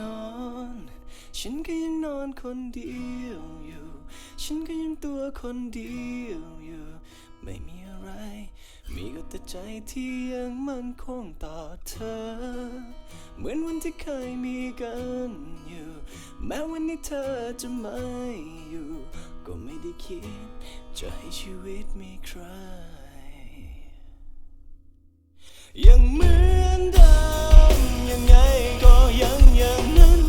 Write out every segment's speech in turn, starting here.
นอน ฉันก็ยังนอนคนเดียวอยู่ ฉันก็ยังตัวคนเดียวอยู่ ไม่มีอะไร มีก็แต่ใจที่ยังมันคงต่อเธอ เหมือนวันที่เคยมีกันอยู่ แม้วันนี้เธอจะไม่อยู่ ก็ไม่ได้คิด จะให้ชีวิตมีใคร ยังเหมือนเดิมยังไงก็ ยังอย่างนั้น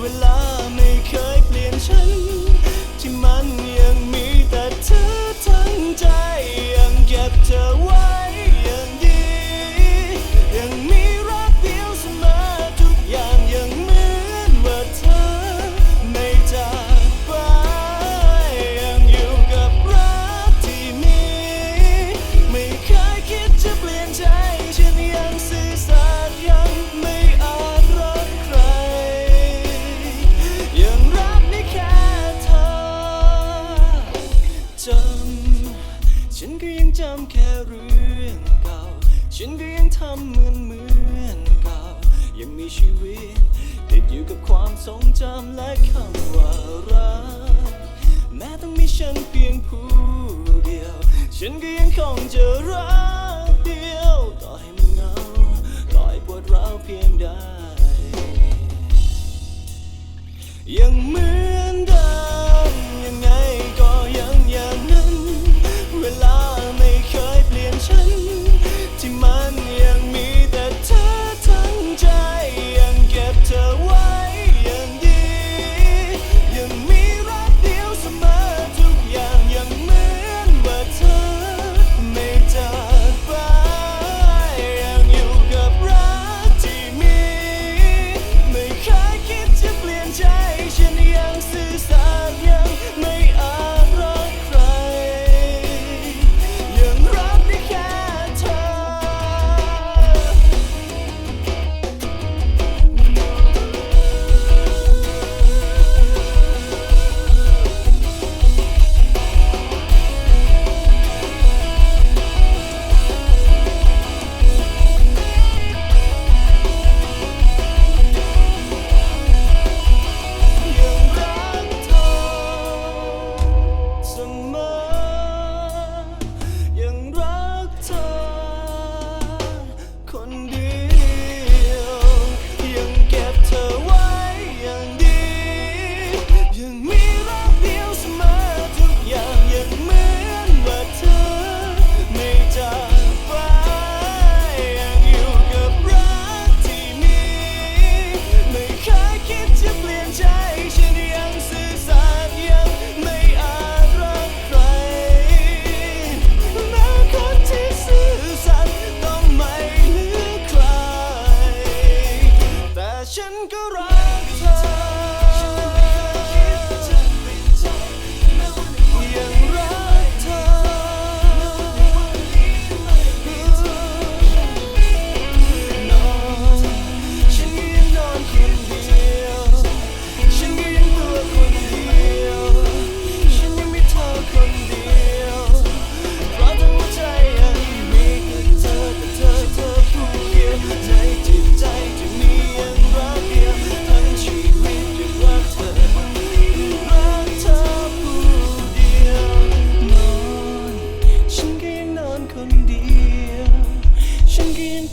เวลาไม่เคยเปลี่ยนฉันำเหมือนเหมือนเก่ายังมีชีวิต ติดอยู่กับความทรงจำและคำว่ารักแม้ต้องมีฉันเพียงผู้เดียว ฉันก็ยังคงจะรักเดียว ต่อให้มันเงาต่อให้ปวดร้าวเพียงใดยังเหมือน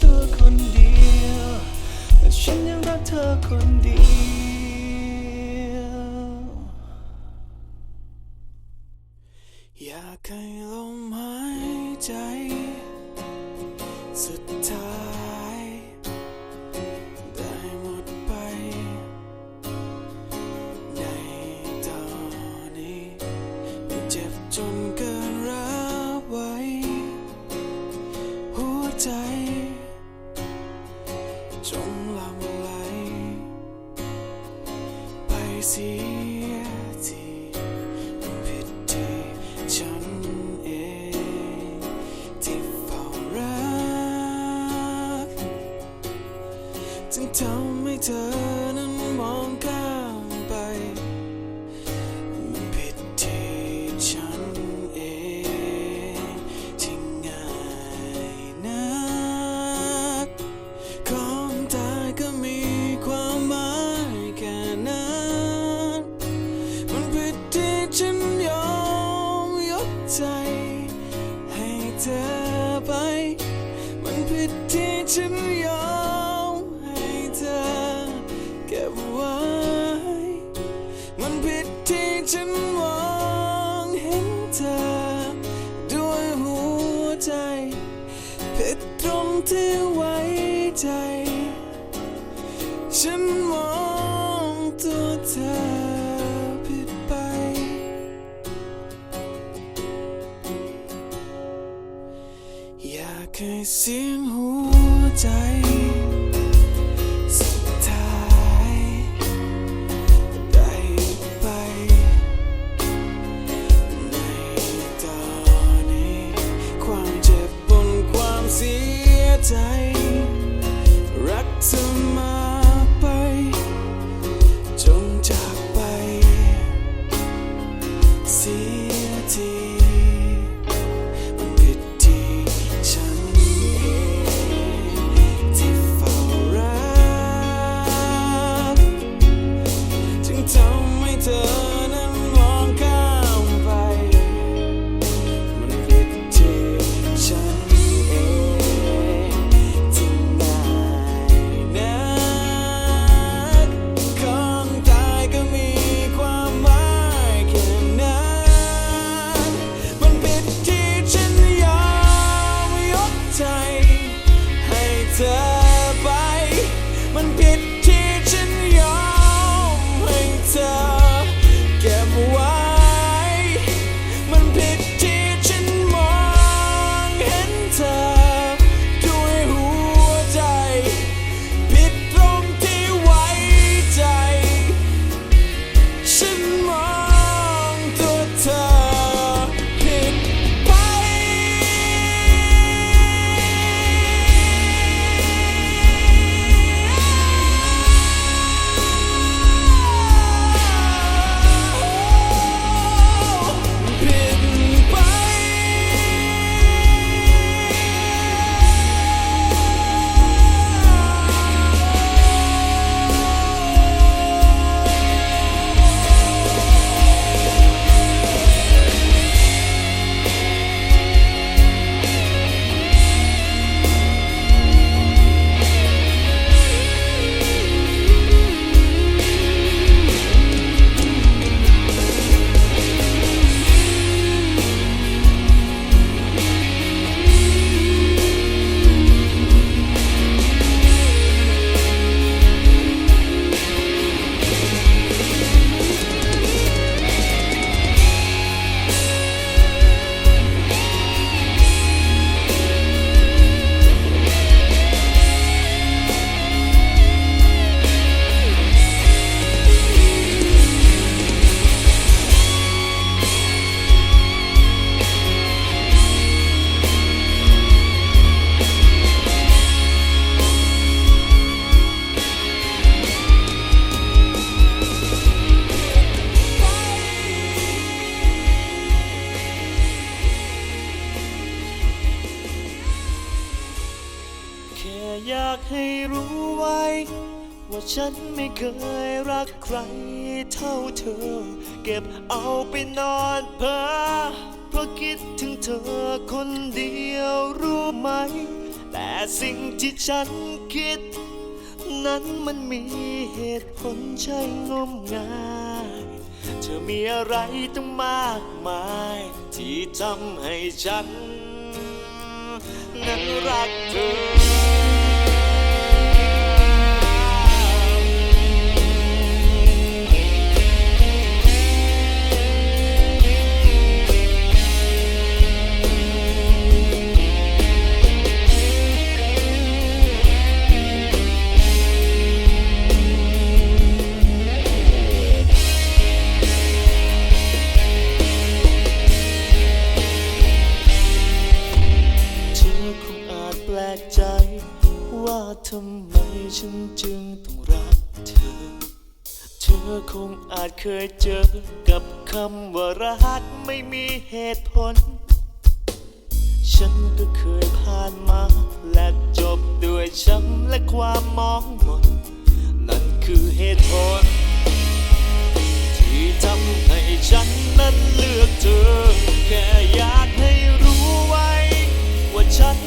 ตัวคนเดียวแต่ฉันยังรักเธอคนเดียว ให้รู้ไว้ ว่าฉันไม่เคยรักใครเท่าเธอ เก็บเอาไปนอนเพ้อเพราะคิดถึงเธอคนเดียวรู้ไหม แต่สิ่งที่ฉันคิด นั้นมันมีเหตุผลใช่งมงายเธอมีอะไรตั้งมากมาย ที่ทำให้ฉันนั้นรักเธอ เหตุผล ฉันก็เคยผ่านมา และจบด้วยช้ำและความมองมนนั่นคือเหตุผล ที่ทำให้ฉันนั้นเลือกเธอ แค่อยากให้รู้ไว้ ว่าฉัน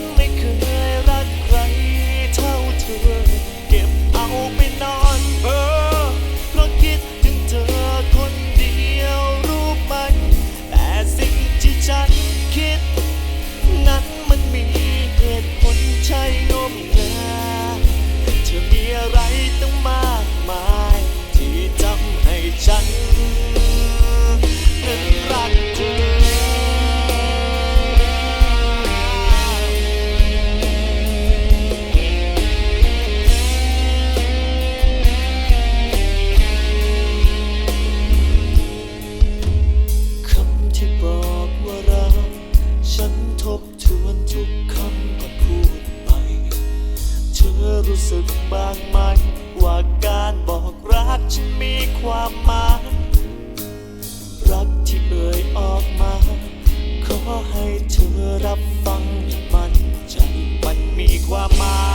มีค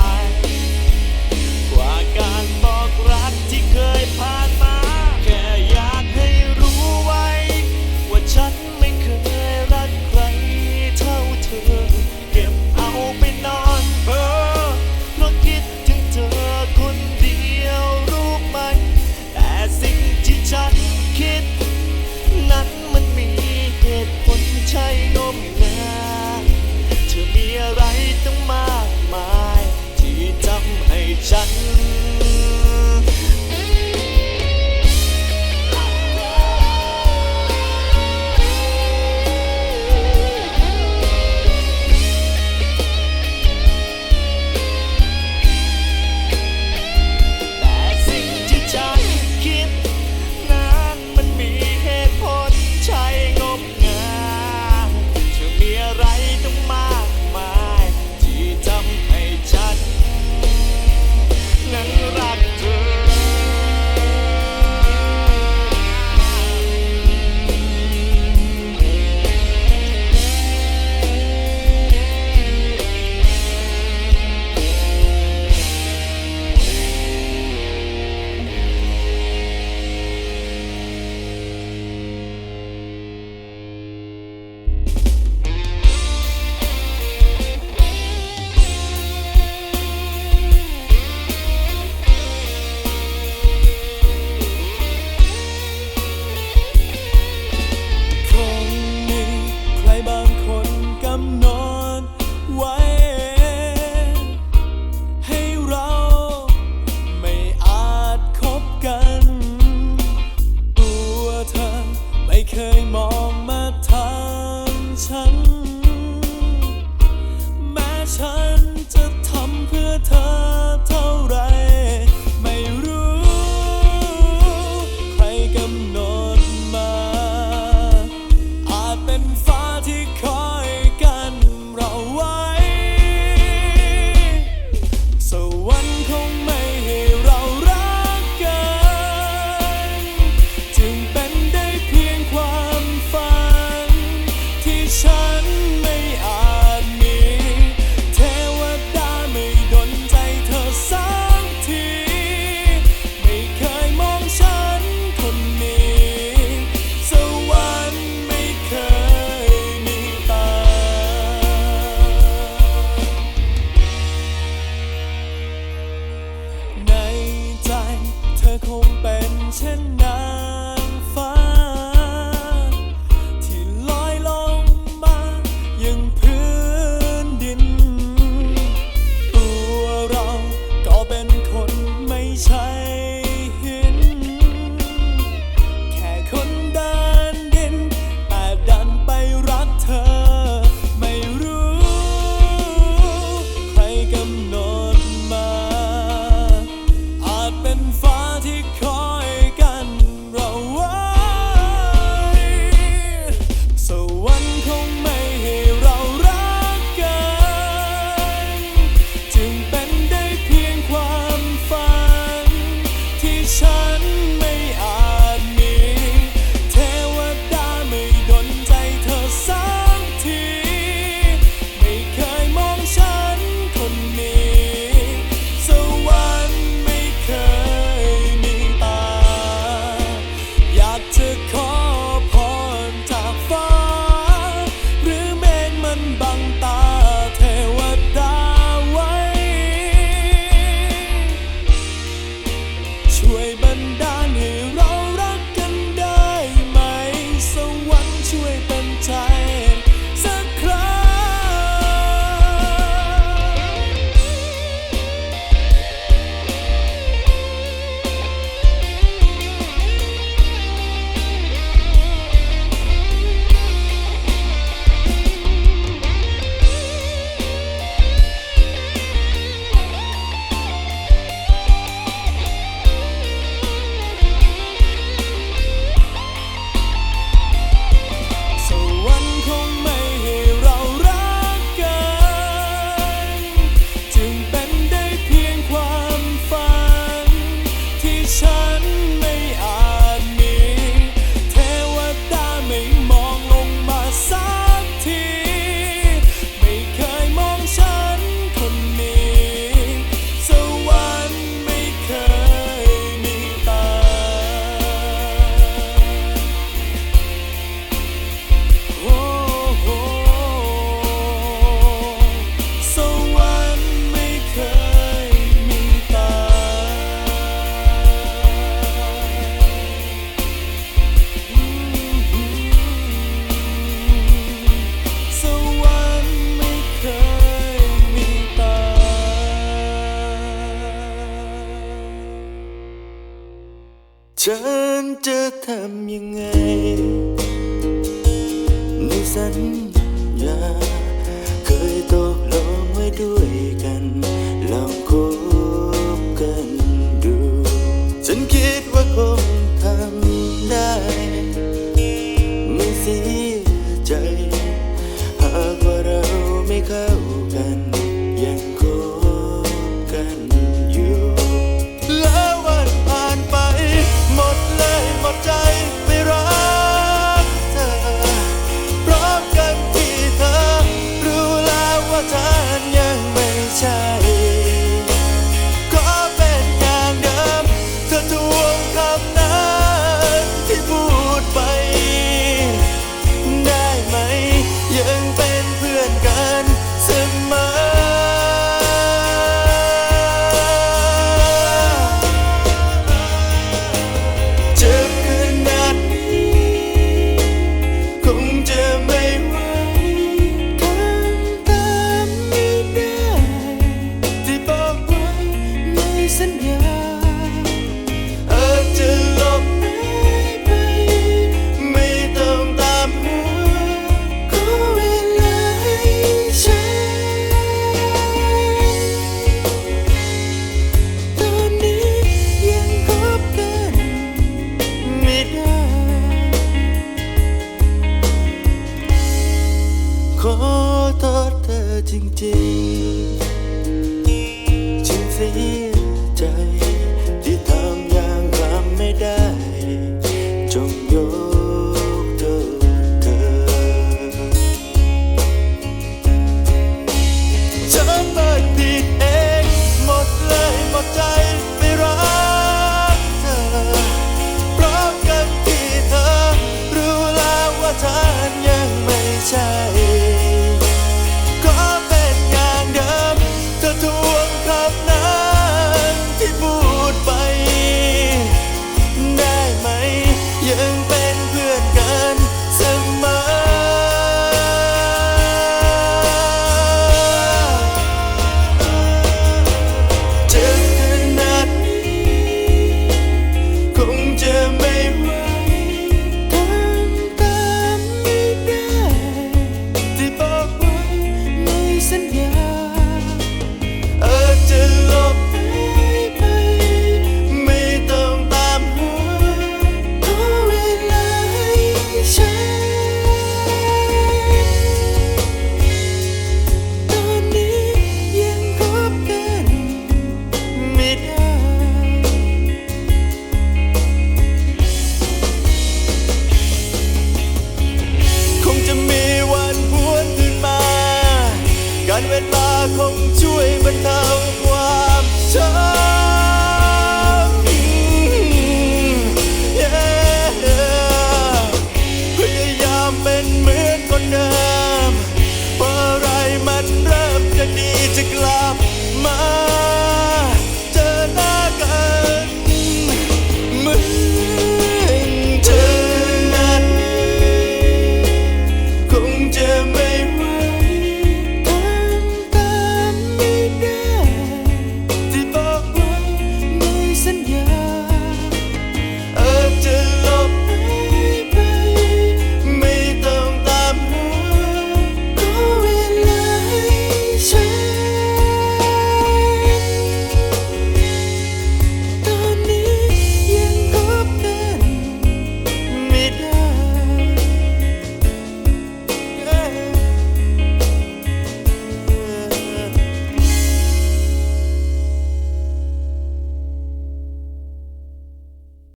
จริง